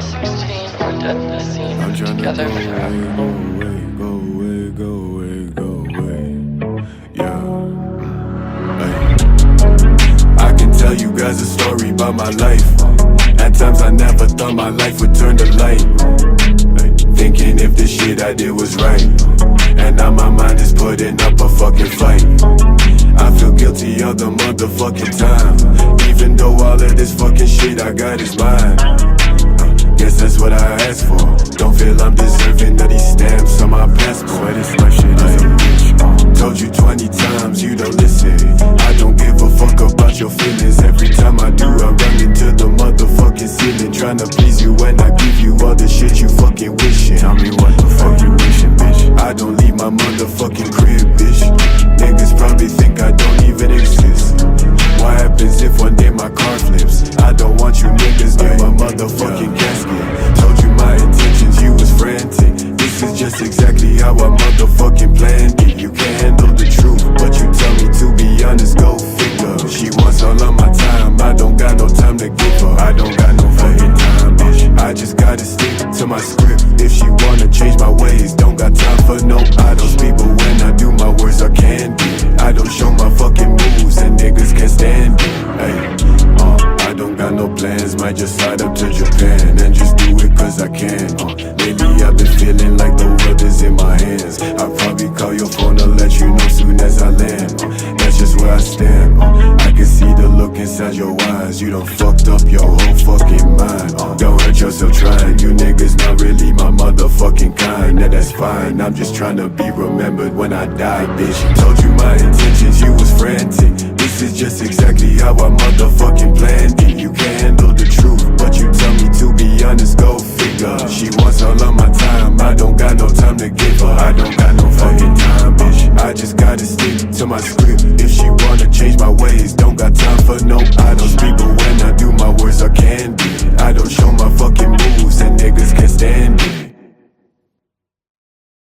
2016 or dead in the scene I'm trying to together go forever. away, go away, go away, go away. Yeah. Ay. I can tell you guys a story about my life. At times I never thought my life would turn to light. Thinking if the shit I did was right. And now my mind is putting up a fucking fight. I feel guilty all the motherfucking time. Even though all of this fucking shit I got is mine. For. Don't feel I'm deserving of these stamps on my passport. Swear this life shit is a bitch. Told you 20 times, you don't listen. I don't give a fuck about your feelings. Every time I do, I run into the motherfucking ceiling. Trying to please you when I give you all the shit you fucking wishing. Tell me what the fuck you wishing, bitch. I don't leave my motherfucking crib, exactly how I motherfucking planned it. You can't handle the truth, but you tell me to be honest, go figure. She wants all of my time, I don't got no time to give her. I don't got no fucking time, bitch. I just gotta stick to my script. If she wanna change my ways, don't got time for no idols. People, when I do my words, I can be. I don't show my fucking moves, and niggas can't stand it. Hey, uh, I don't got no plans, might just slide up to Japan and just call your phone to let you know soon as I land. That's just where I stand. Uh, I can see the look inside your eyes. You done fucked up your whole fucking mind. Uh, don't hurt yourself trying. You niggas not really my motherfucking kind. Now that's fine. I'm just trying to be remembered when I die, bitch. Told you my intentions, you was frantic. This is just exactly how I motherfucking I don't got no time to give her. I don't got no fucking time, bitch. I just gotta stick to my script. If she wanna change my ways, don't got time for no idols. speak. But when I do my words, I can be. I don't show my fucking moves.